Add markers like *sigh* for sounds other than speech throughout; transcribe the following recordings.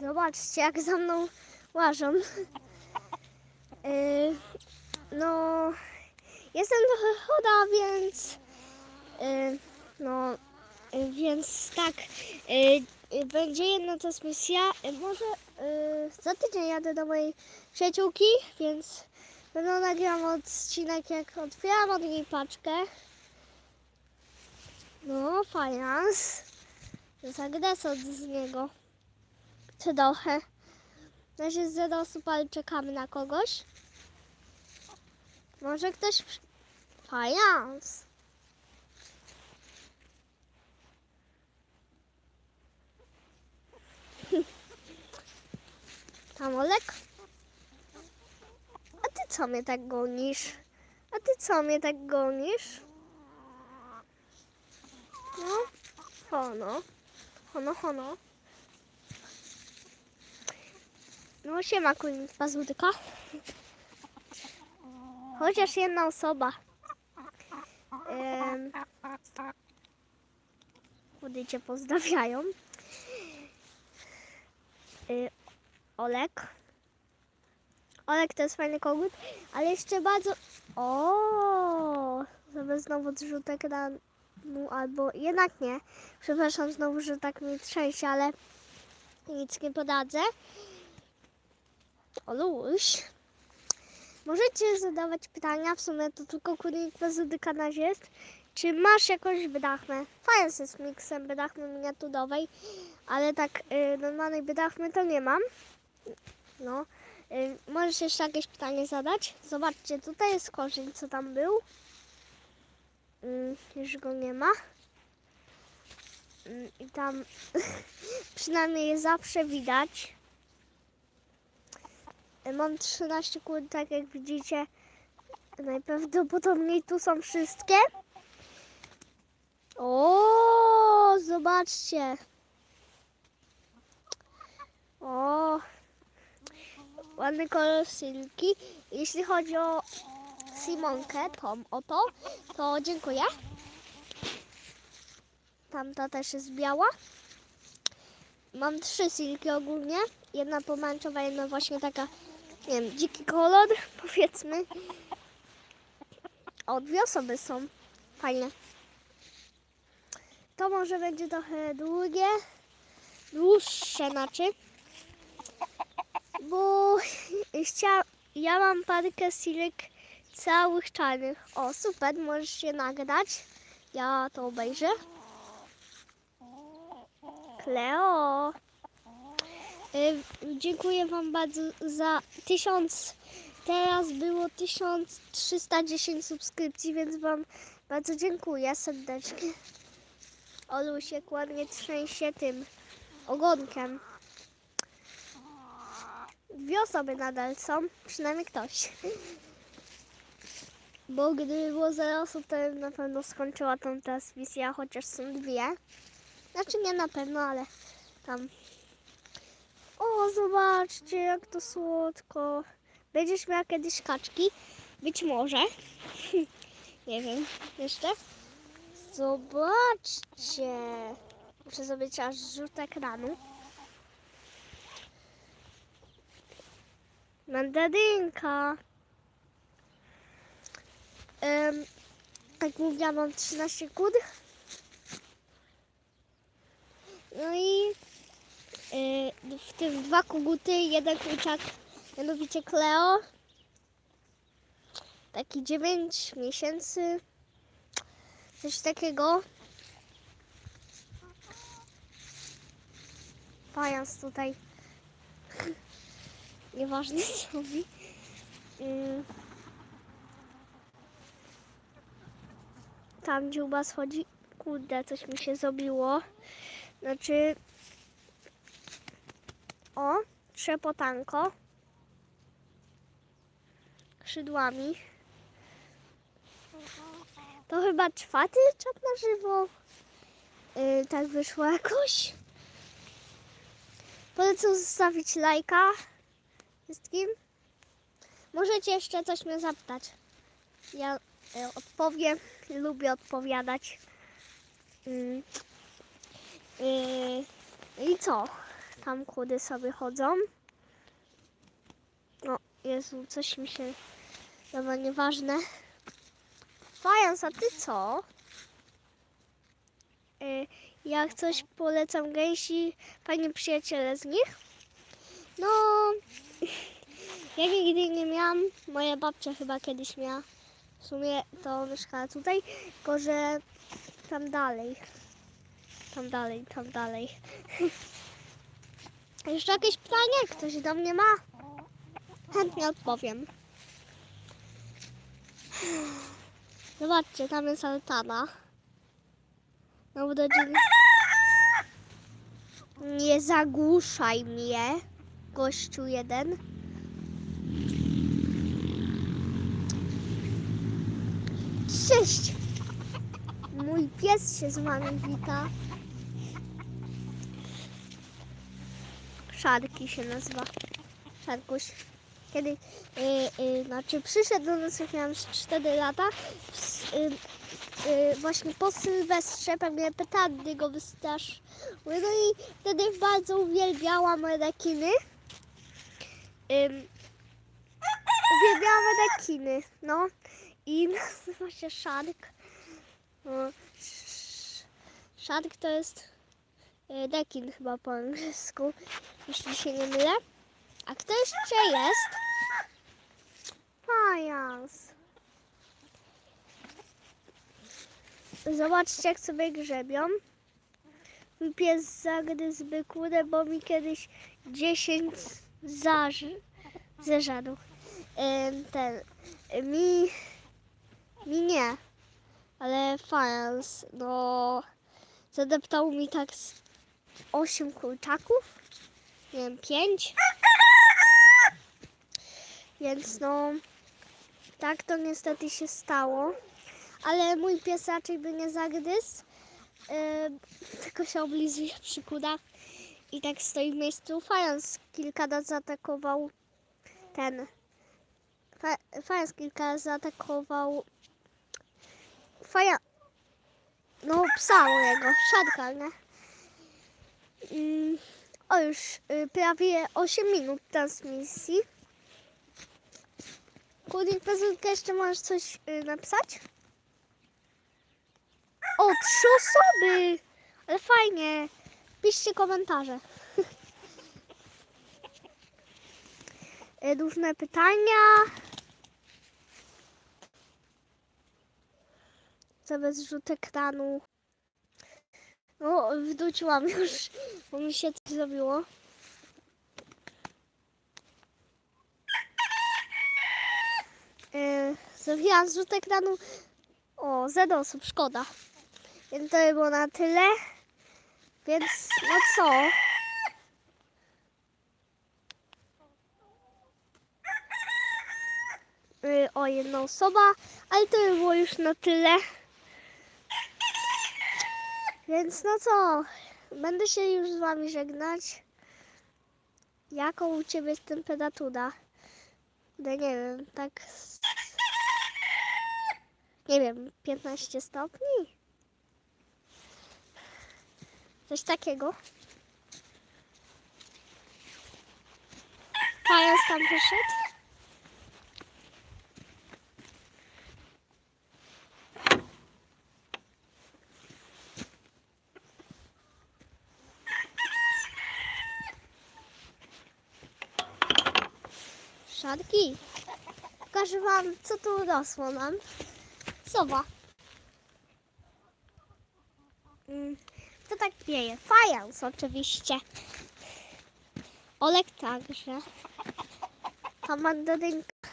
Zobaczcie, jak za mną łażą. Yy, no, jestem trochę choda, więc yy, no, yy, więc tak, yy, będzie jedna transmisja. Yy, może yy, za tydzień jadę do mojej przyjaciółki, więc będę nagrywam odcinek, jak otwieram od niej paczkę. No, fajans. Zagresot z niego. Trochę. Na razie zero osób, ale czekamy na kogoś. Może ktoś... Fajans. *laughs* Tam Olek? A ty co mnie tak gonisz? A ty co mnie tak gonisz? No, hono. Hono, hono. No siema kunik pazutyka. Chociaż jedna osoba. Um, cię pozdrawiają. Y, Olek. Olek to jest fajny kogut, ale jeszcze bardzo... O, żeby znowu odrzutek na... No, albo jednak nie. Przepraszam znowu, że tak mi trzęsie, ale nic nie podadzę. Oluś. Możecie zadawać pytania, w sumie to tylko kurnik bezudyka na razie jest. Czy masz jakąś wydachmę? Fajnie jest miksem wydachmy miniaturowej, ale tak y, normalnej wydachmy to nie mam. No. Y, możesz jeszcze jakieś pytanie zadać? Zobaczcie, tutaj jest korzeń, co tam był. Mm, już go nie ma. Mm, I tam *laughs* przynajmniej zawsze widać. Y, Mam 13 kul, tak jak widzicie. Najprawdopodobniej tu są wszystkie. O, zobaczcie. O, ładny kolor silki. Jeśli chodzi o Simonkę, tą oto, to dziękuję. Tamta też jest biała. Mam trzy silki ogólnie. Jedna pomarańczowa, jedna właśnie taka, nie wiem, dziki kolor, powiedzmy. O, dwie osoby są. Fajne. To może będzie trochę długie, dłuższe znaczy. Bo chcia, ja mam parkę silek całych czarnych. O, super, możesz się nagrać. Ja to obejrzę. Kleo. Y, Dziękuję Wam bardzo za tysiąc. Teraz było 1310 subskrypcji, więc Wam bardzo dziękuję serdecznie. Olusiek ładnie trzęsie tym ogonkiem. Dwie osoby nadal są, przynajmniej ktoś. Bo gdyby było zero osób, to bym na pewno skończyła tą transmisję, chociaż są dwie. Znaczy nie na pewno, ale tam. O, zobaczcie, jak to słodko. Będziesz miała kiedyś kaczki? Być może. *laughs* nie wiem jeszcze. Zobaczcie. Muszę zrobić aż rzut ekranu. Mandarynka. Em, jak mówiłam, mam 13 kud. No i y, w tym dwa koguty, jeden kurczak, mianowicie Cleo. Taki 9 miesięcy. Coś takiego. Pajans tutaj. *laughs* Nieważne co mi. Ym. Tam dziuba schodzi. Kurde, coś mi się zrobiło. Znaczy... O, trzepotanko. Skrzydłami. To chyba czwarty czat na żywo. Yy, tak wyszło jakoś. Polecam zostawić lajka wszystkim. Możecie jeszcze coś mnie zapytać. Ja e, odpowiem. Lubię odpowiadać. Mm. Yy, I co? Tam kudy sobie chodzą. O, Jezu, coś mi się... Dobra, nieważne. Fajans, a ty co? Y, Jak coś polecam gęsi, fajni przyjaciele z nich. No, *laughs* ja nigdy nie miałam, moja babcia chyba kiedyś miała. W sumie to mieszkała tutaj, tylko że tam dalej. Tam dalej, tam dalej. *laughs* Jeszcze jakieś pytanie? Ktoś do mnie ma? Chętnie odpowiem. Zobaczcie, tam jest altana. Na urodziny. Nie zagłuszaj mnie, gościu jeden. Cześć! Mój pies się z wami wita. Szarki się nazywa. Szarkuś. Kiedy, y, y, znaczy przyszedł do nas, jak miałam 4 lata, w, y, y, właśnie po Sylwestrze pewnie petardy go wystraszyły. No i wtedy bardzo uwielbiałam rekiny. Ym, uwielbiałam rekiny, no. I *laughs* nazywa się Shark. No, sz- Shark to jest y, rekin chyba po angielsku, jeśli się nie mylę. A kto jeszcze jest? Fajans. Zobaczcie, jak sobie grzebią. Mój pies zagryzł bykurę, bo mi kiedyś 10 zaż, zeżarł. Ym, Ten, mi, mi nie, ale fajans, no, zadeptał mi tak 8 kurczaków, nie wiem, 5. Więc no, tak to niestety się stało. Ale mój pies raczej by nie zagryzł. Yy, tylko się oblizuje przy kudach i tak stoi w miejscu. Fajans kilka razy zaatakował ten. Fa- Fajans kilka razy zaatakował. Faja. No, psa mojego, szarka, nie? O, już y, prawie 8 minut transmisji. Kudik Pezulka, jeszcze możesz coś y, napisać? O, trzy osoby! Ale fajnie. Piszcie komentarze. *laughs* Y, Różne pytania. Sobie zrzut ekranu. No, wróciłam już, bo mi się coś zrobiło. Yy, zrobiłam zrzut ekranu. O, zero osób, szkoda. Więc to by było na tyle. Więc no co? Yy, o, jedna osoba, ale to by było już na tyle. Więc no co? Będę się już z wami żegnać. Jaką u ciebie jest temperatura? No nie wiem, tak. Nie wiem, 15 stopni? Coś takiego. Pajas tam wyszedł. Szarki. Pokażę wam, co tu rosło nam. Sowa. Mm, To tak wieje. Fajans oczywiście. Olek także. A mandarynka.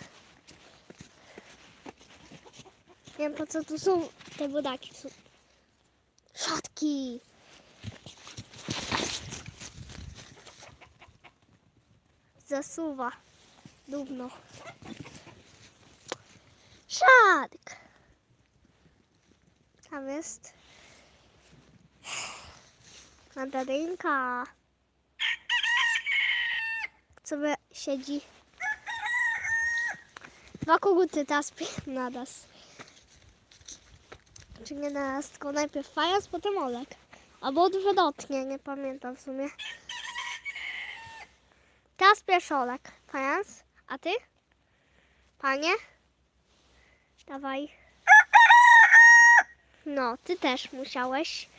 Nie wiem po co tu są te wodaki. Są... Szatki. Zasuwa. Dubno. Szark. Tam jest. Mandarynka. Sobie siedzi. Dwa koguty teraz na nas. Czy nie na nas, tylko najpierw Fajas, potem Olek. Albo odwrotnie, nie pamiętam w sumie. Teraz pierwszolek. Fajans. A ty? Panie? Dawaj. No, ty też musiałeś.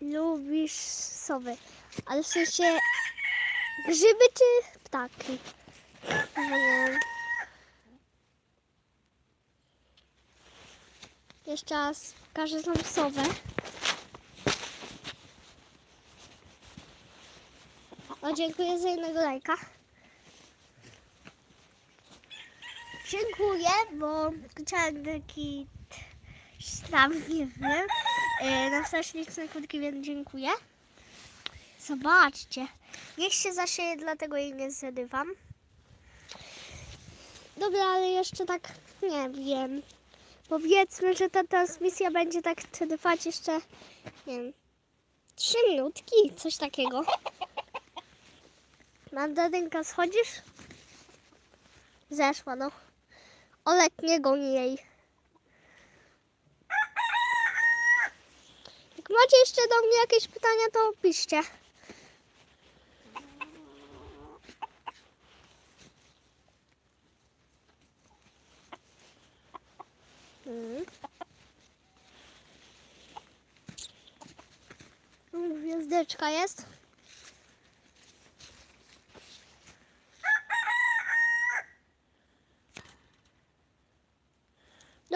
Lubisz sowy. Ale w sensie grzyby czy ptaki? Nie. Jeszcze raz pokażę tą sowę. O, dziękuję za jednego lajka. Dziękuję, bo chciałem taki nie wiem, na wsteczniczne krótki, więc dziękuję. Zobaczcie. Niech się zasieje, dlatego jej nie zrywam. Dobra, ale jeszcze tak, nie wiem. Powiedzmy, że ta transmisja będzie tak trwać jeszcze, nie wiem, trzy minutki, coś takiego. Mandarynka, schodzisz? Zeszła, no. Olek, nie goni jej. Jak macie jeszcze do mnie jakieś pytania, to piszcie. Mm, Gwiazdeczka jest.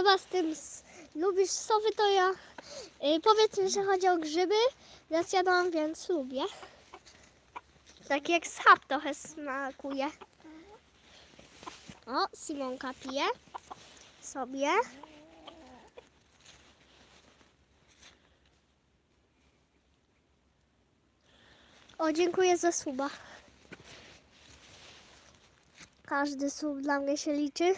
Dobra, z tym lubisz sowy, to ja y, powiedz mi, że chodzi o grzyby. Ja zjadłam, więc lubię. Tak jak schab trochę smakuje. O, Simonka pije sobie. O, dziękuję za suba. Każdy sub dla mnie się liczy.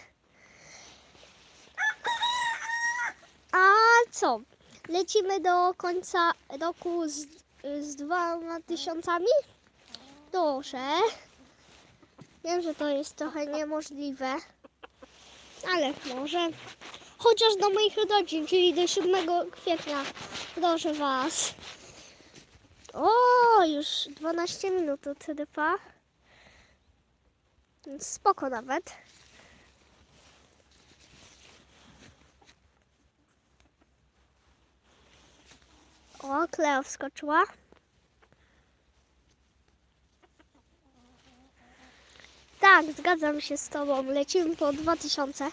A co? Lecimy do końca roku z, z dwoma tysiącami? Proszę. Wiem, że to jest trochę niemożliwe, ale może. Chociaż do moich rodzin, czyli do 7 kwietnia. Proszę Was. O, już 12 minut trwa. Więc Spoko nawet. O, Kleo wskoczyła. Tak, zgadzam się z Tobą. Lecimy po 2000.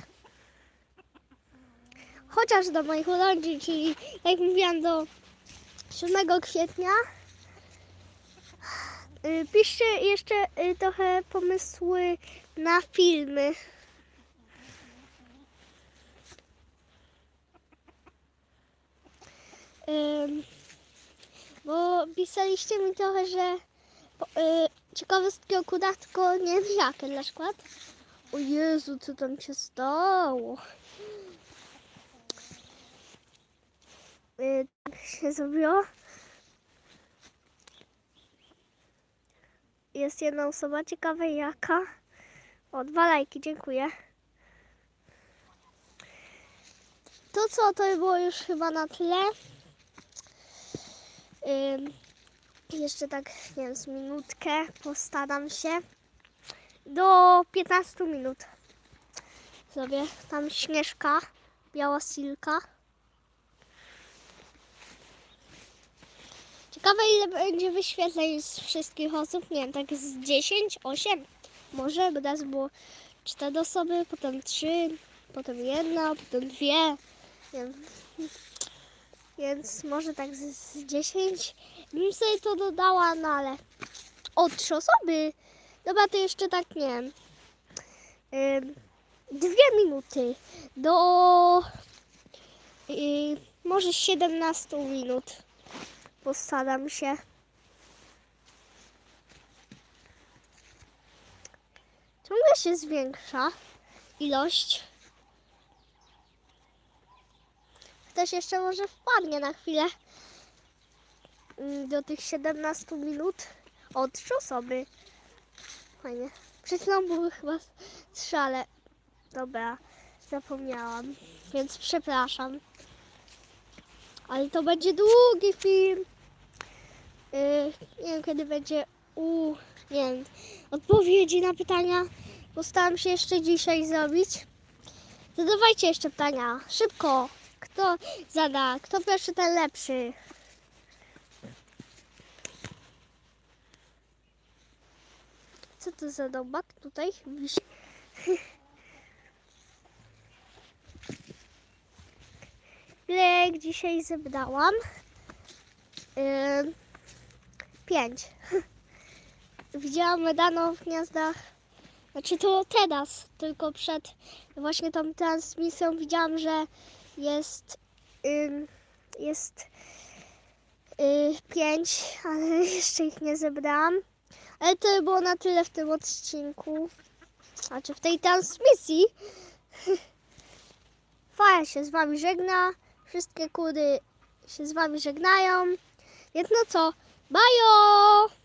Chociaż do moich urodzin, czyli jak mówiłam do 7 kwietnia. Y, Piszcie jeszcze y, trochę pomysły na filmy. Ym, bo pisaliście mi trochę, że po- y, ciekawostki o kudach, tylko nie wiem jakie na przykład. O Jezu, co tam się stało? Y, tak się zrobiło. Jest jedna osoba, ciekawe jaka. O, dwa lajki, dziękuję. To co, to było już chyba na tyle. Jeszcze tak, nie wiem, z minutkę postaram się. Do 15 minut. Sobie tam śnieżka, biała silka. Ciekawe ile będzie wyświetleń z wszystkich osób. Nie wiem, tak z 10, 8. Może by nas było 4 osoby, potem 3, potem jedna, potem dwie. Nie wiem. Więc może tak z, z 10. Bym sobie to dodała, no ale o 3 osoby. Dobra, to jeszcze tak nie wiem. Dwie minuty do y, może 17 minut. Postaram się. Ciągle się zwiększa ilość. Ktoś jeszcze może wpadnie na chwilę mm, do tych 17 minut. O, trzy osoby. Fajnie. Przed chwilą były chyba trzy, ale dobra, zapomniałam. Więc przepraszam. Ale to będzie długi film. Yy, nie wiem kiedy będzie u nie wiem, odpowiedzi na pytania. Postaram się jeszcze dzisiaj zrobić. Zadawajcie jeszcze pytania. Szybko. Kto zada? Kto pierwszy, ten lepszy. Co to za dobak tutaj? Wisi. *laughs* Ile dzisiaj zebrałam? Yy, pięć. *laughs* Widziałam rano w gniazdach, znaczy to teraz, tylko przed właśnie tą transmisją widziałam, że jest, jest y, pięć, *laughs* ale jeszcze ich nie zebrałam. Ale to było na tyle w tym odcinku, znaczy w tej transmisji. *laughs* Faja się z wami żegna, wszystkie kury się z wami żegnają. Więc no co, bajo!